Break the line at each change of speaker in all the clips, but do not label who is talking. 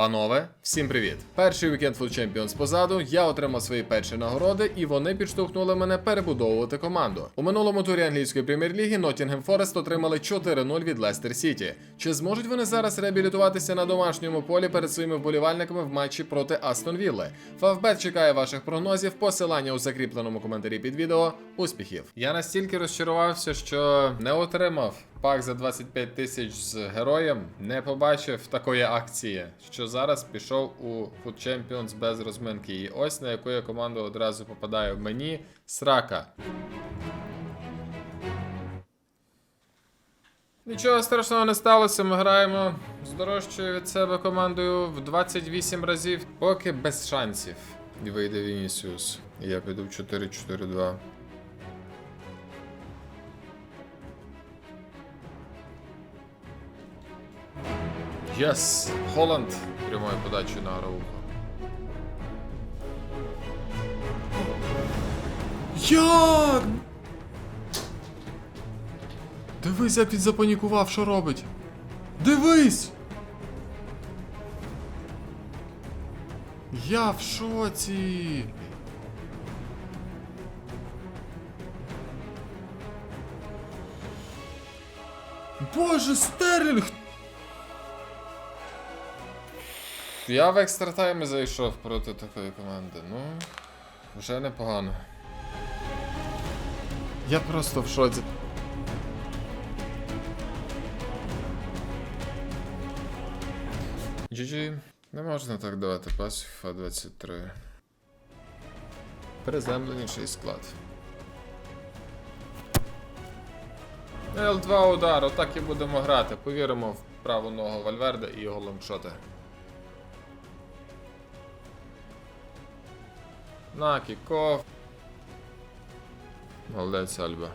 Панове, всім привіт! Перший вікенд Food Champions позаду. Я отримав свої перші нагороди, і вони підштовхнули мене перебудовувати команду. У минулому турі англійської прем'єр-ліги Nottingham Forest отримали 4-0 від Лестер Сіті. Чи зможуть вони зараз реабілітуватися на домашньому полі перед своїми вболівальниками в матчі проти Астон Вілли? Фавбет чекає ваших прогнозів. Посилання у закріпленому коментарі під відео. Успіхів! Я настільки розчарувався, що не отримав пак за 25 тисяч з героєм, не побачив такої акції, що зараз пішов у Food Champions без розминки. І ось на яку я команду одразу попадаю мені срака. Нічого страшного не сталося, ми граємо з дорожчою від себе командою в 28 разів, поки без шансів. І вийде Вінісіус. Я піду в 4-4-2. Єс! Холланд прямою подачею на Араухо. Як? Дивись, як він запанікував, що робить. Дивись! Я в шоці. Боже, Стерлінг! Я в екстратаймі зайшов проти такої команди. Ну, вже непогано. Я просто в шоці. GG. Не можна так давати пас FIFA 23. Приземленіший склад. L2 удар, отак і будемо грати. Повіримо в праву ногу Вальверде і його лонгшоти. На кіков. Молодець Альба.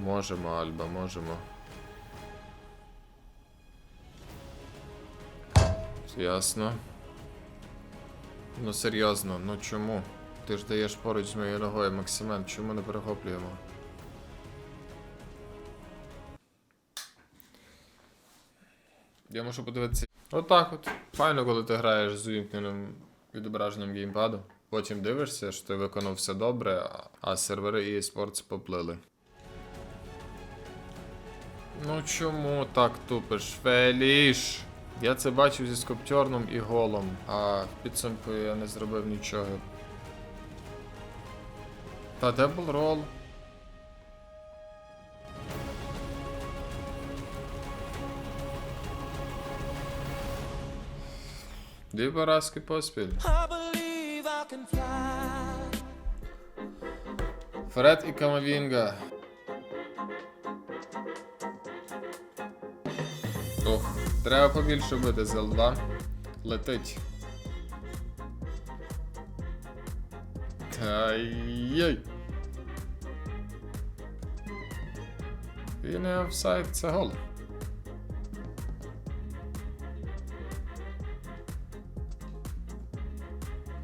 Можемо, Альба, можемо. Ясно. Ну серйозно, ну чому? Ти ж даєш поруч з моєю ногою, Максимен, чому не перехоплюємо? Я можу подивитися. Отак от. Файно, коли ти граєш з увімкненим відображенням геймпаду. Потім дивишся, що ти виконав все добре, а- сервери і eSports поплили. Ну чому так тупиш? Феліш! Я це бачив зі скоптерном і голом, а в підсумку я не зробив нічого. Та дебл був Дві поразки поспіль. Фред і Камавінга. Ох, треба побільше бити з Л2. Летить. Ай-яй. І не офсайд, це гол.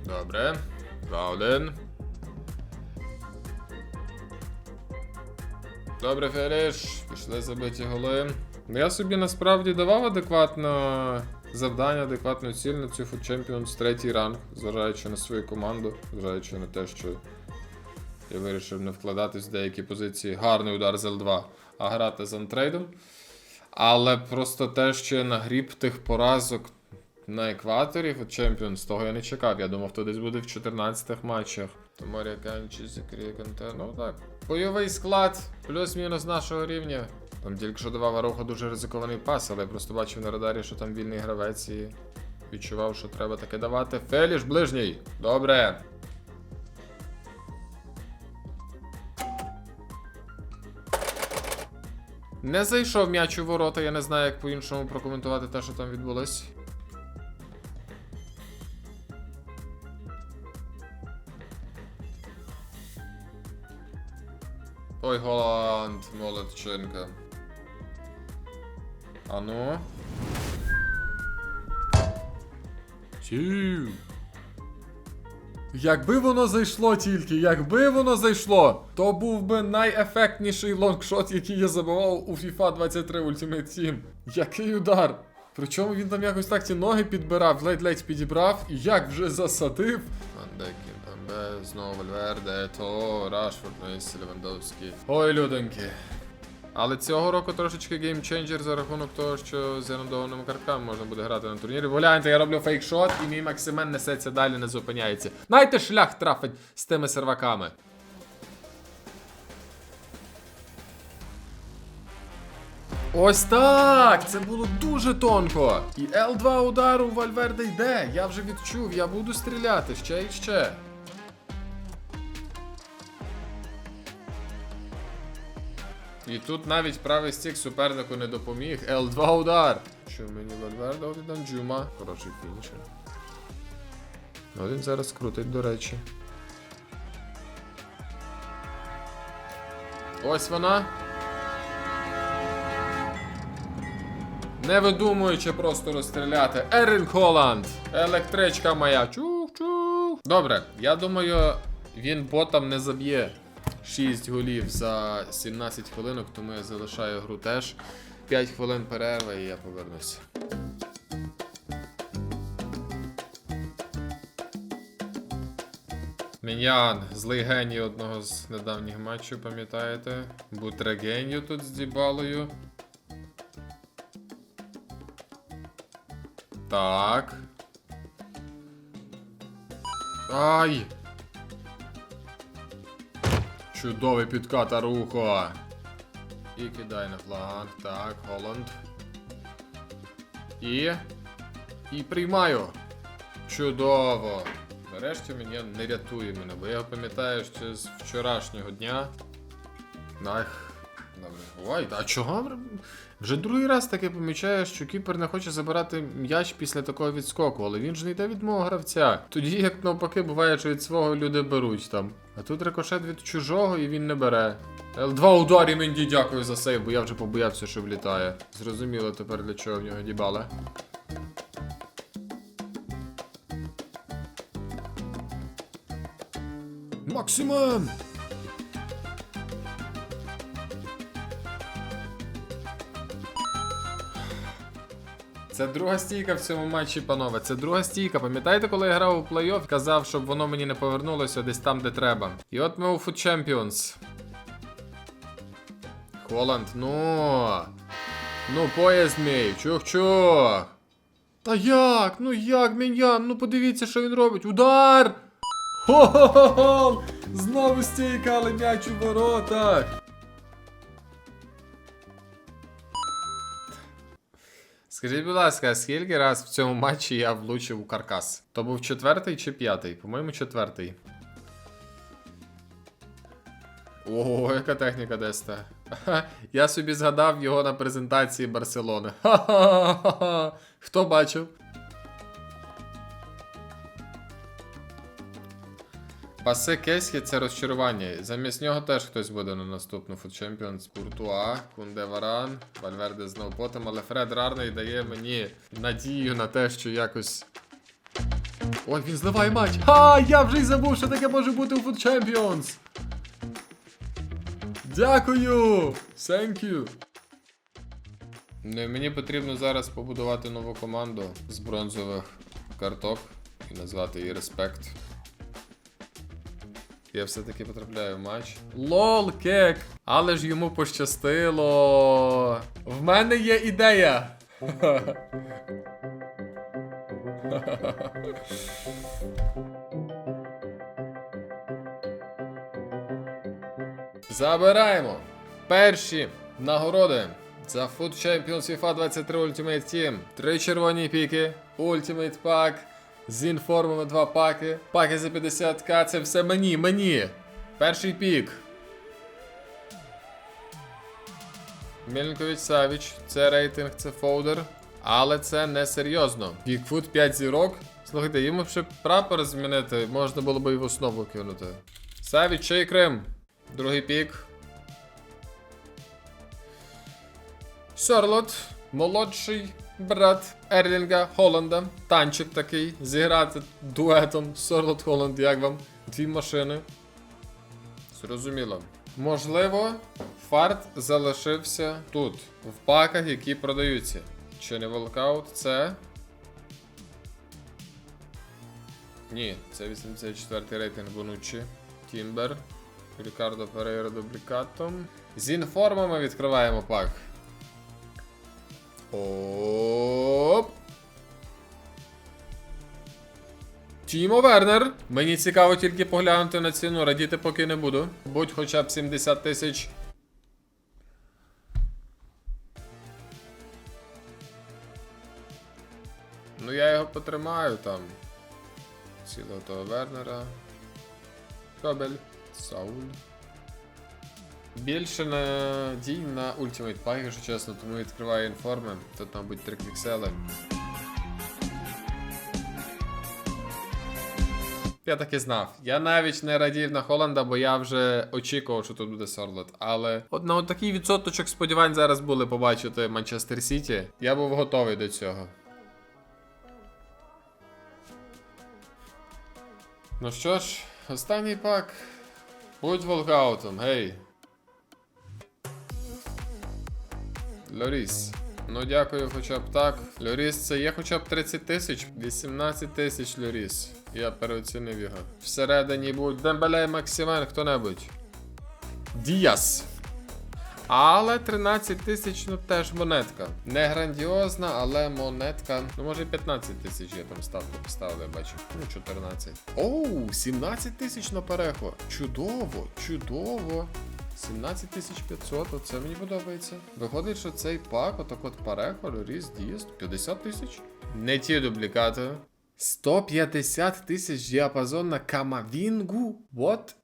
Добре. 2-1. Добре, Фереш, пішли забиті голи. Ну, Я собі насправді давав адекватно завдання, адекватну ціль на цю Food Champions третій ранг, зважаючи на свою команду, зважаючи на те, що я вирішив не вкладатись в деякі позиції. Гарний удар з L2, а грати з антрейдом. Але просто те, що я нагріб тих поразок на екваторі Food Champions, того я не чекав. Я думав, то десь буде в 14 матчах. Тому Ряканчі закриє контент. Ну так. Бойовий склад, плюс-мінус нашого рівня. Там тільки що давав Аруха дуже ризикований пас, але я просто бачив на радарі, що там вільний гравець і відчував, що треба таке давати. Феліш ближній. Добре. Не зайшов м'яч у ворота, я не знаю, як по-іншому прокоментувати те, що там відбулось. Ой, Голланд, молодчинка. А ну. Сів. Якби воно зайшло тільки, якби воно зайшло, то був би найефектніший лонгшот, який я забивав у FIFA 23 Ultimate Team. Який удар! Причому він там якось так ті ноги підбирав, ледь-ледь підібрав і як вже засадив. Вандекін, Пембе, знову Вальверде, то Рашфорд, Месі, Левандовський. Ой, людоньки. Але цього року трошечки геймченджер за рахунок того, що з рандованими картками можна буде грати на турнірі. Гляньте, я роблю фейкшот, і мій Максимен несеться далі, не зупиняється. Найте шлях трафить з тими серваками. Ось так! Це було дуже тонко. І L2 удару у Вальверде йде. Я вже відчув, я буду стріляти ще і ще. І тут навіть правий стік супернику не допоміг. L2 удар. Що мені Вальверде, от і Данджума. Хороший фінішер. Один зараз крутить, до речі. Ось вона. Не видумуючи просто розстріляти. Ерін Холланд. Електричка моя. Чух-чух. Добре, я думаю, він ботам не заб'є 6 голів за 17 хвилинок, тому я залишаю гру теж. 5 хвилин перерви і я повернуся. Мінян, злий геній одного з недавніх матчів, пам'ятаєте? Бутрегеню тут з Дібалою. Так. Ай! Чудовий підкат Арухо. І кидай на фланг. Так, Голланд. І. І приймаю. Чудово. Нарешті мене не рятує мене, бо я пам'ятаю ще з вчорашнього дня. Ах, добре. Ой, а чого? Вже другий раз таке помічаю, що кіпер не хоче забирати м'яч після такого відскоку, але він ж не йде від мого гравця. Тоді, як навпаки, буває, що від свого люди беруть там. А тут рикошет від чужого і він не бере. Л2 ударі Менді, дякую за сейв, бо я вже побоявся, що влітає. Зрозуміло тепер для чого в нього дібала. Максимум! Це друга стійка в цьому матчі, панове. Це друга стійка. Пам'ятаєте, коли я грав у плей-офф, казав, щоб воно мені не повернулося десь там, де треба. І от ми у Food Champions. Холланд, ну. Ну, поїзд мій, чух-чух. Та як? Ну як, Міньян? Ну подивіться, що він робить. Удар! Хо-хо-хо! Знову стійка, але м'яч у воротах. Скажіть, будь ласка, скільки раз в цьому матчі я влучив у каркас? То був четвертий чи п'ятий? По-моєму, четвертий. Ого, яка техніка Деста. Я собі згадав його на презентації Барселони. Ха-ха-ха-ха. Хто бачив? Пасе Кесхі це розчарування. Замість нього теж хтось буде на наступну Food Champions. Куртуа, Кунде Варан, Вальверде знов потом, але Фред Рарний дає мені надію на те, що якось. Ой, він зливає матч! Ха! Я вже й забув, що таке може бути у Food Champions! Дякую! Thank you! Не, мені потрібно зараз побудувати нову команду з бронзових карток і назвати її Респект. Я все-таки потрапляю в матч. Лол, кек! Але ж йому пощастило. В мене є ідея. Забираємо перші нагороди за Food Champions FIFA 23 Ultimate Team. Три червоні піки, Ultimate Pack, з інформами два паки, паки за 50к, це все мені, мені. Перший пік. Мельникович Савіч, це рейтинг, це фолдер. Але це не серйозно. Бікфут 5 зірок. Слухайте, йому ще прапор змінити, можна було б і в основу кинути. Савіч, чей Крим. Другий пік. Сарлот, молодший брат Ерлінга Холланда. Танчик такий. Зіграти дуетом Сарлот Холланд, як вам? Дві машини. Зрозуміло. Можливо, фарт залишився тут, в паках, які продаються. Чи не волкаут? Це. Ні, це 84 рейтинг Бонуччі. Тімбер. Рікардо Перейра дублікатом. З інформами відкриваємо пак. Оп. Тімо Вернер. Мені цікаво тільки поглянути на ціну, радіти поки не буду. Будь хоча б 70 тисяч. Ну я його потримаю там. Цілого того Вернера. Кабель. Сауль. Більше надій на Ultimate Pack, якщо чесно, тому відкриваю інформи. Тут, мабуть, 3 піксели. Я так і знав. Я навіть не радів на Холланда, бо я вже очікував, що тут буде Сорлот. Але от на такий відсоточок сподівань зараз були побачити Манчестер Сіті. Я був готовий до цього. Ну що ж, останній пак. Будь волкаутом, гей. Лоріс. Ну дякую хоча б так. Лоріс це є хоча б 30 тисяч. 18 тисяч Лоріс. Я переоцінив його. Всередині будь Дембеле Максимен, хто-небудь. Діас. Але 13 тисяч, ну теж монетка. Не грандіозна, але монетка. Ну, може 15 тисяч я там ставку поставив, я бачу. Ну, 14. Оу, 17 тисяч на перехо. Чудово, чудово. 17 500, оце мені подобається. Виходить, що цей пак, отак от парехо, ріс дієс, 50 тисяч. Не ті дублікати. 150 тисяч діапазон на Камавінгу? What?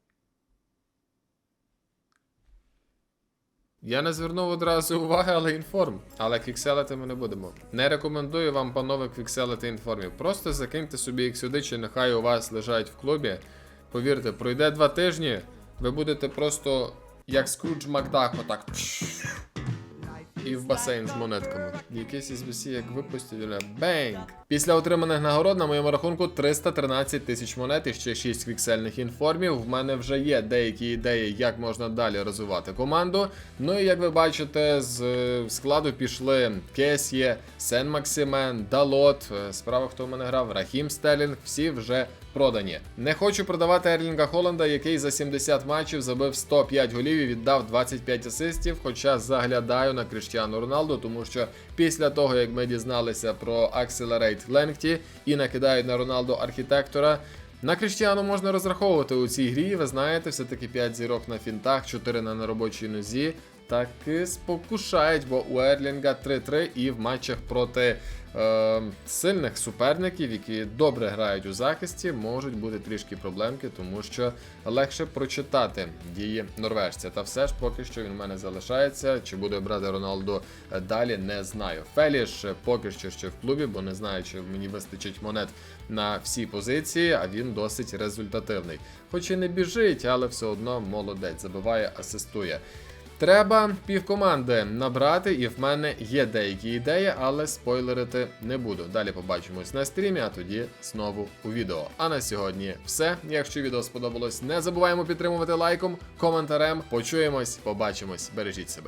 Я не звернув одразу уваги, але інформ. Але квікселити ми не будемо. Не рекомендую вам, панове, квікселити інформів. Просто закиньте собі їх сюди, чи нехай у вас лежать в клубі. Повірте, пройде два тижні, ви будете просто як Скрудж Макдак, отак. І в басейн з монетками. Якийсь SBC як випустять, але бенг. Після отриманих нагород на моєму рахунку 313 тисяч монет і ще 6 квіксельних інформів. В мене вже є деякі ідеї, як можна далі розвивати команду. Ну і як ви бачите, з складу пішли Кесє, Сен Максимен, Далот. Справа хто в мене грав, Рахім Стелінг, всі вже продані. Не хочу продавати Ерлінга Холланда, який за 70 матчів забив 105 голів і віддав 25 асистів. Хоча заглядаю на Кріштіану Роналду, тому що після того, як ми дізналися про Accelerate Lengthy і накидають на Роналду архітектора. На Кріштіану можна розраховувати у цій грі. Ви знаєте, все-таки 5 зірок на фінтах, 4 на неробочій нозі. Таки спокушають, бо у Ерлінга 3-3 і в матчах проти е, сильних суперників, які добре грають у захисті, можуть бути трішки проблемки, тому що легше прочитати дії норвежця. Та все ж поки що він в мене залишається. Чи буде брати Роналду е, далі, не знаю. Феліш е, поки що ще в клубі, бо не знаю, чи мені вистачить монет на всі позиції, а він досить результативний. Хоч і не біжить, але все одно молодець, забиває, асистує. Треба півкоманди набрати, і в мене є деякі ідеї, але спойлерити не буду. Далі побачимось на стрімі, а тоді знову у відео. А на сьогодні все. Якщо відео сподобалось, не забуваємо підтримувати лайком, коментарем. Почуємось, побачимось, бережіть себе.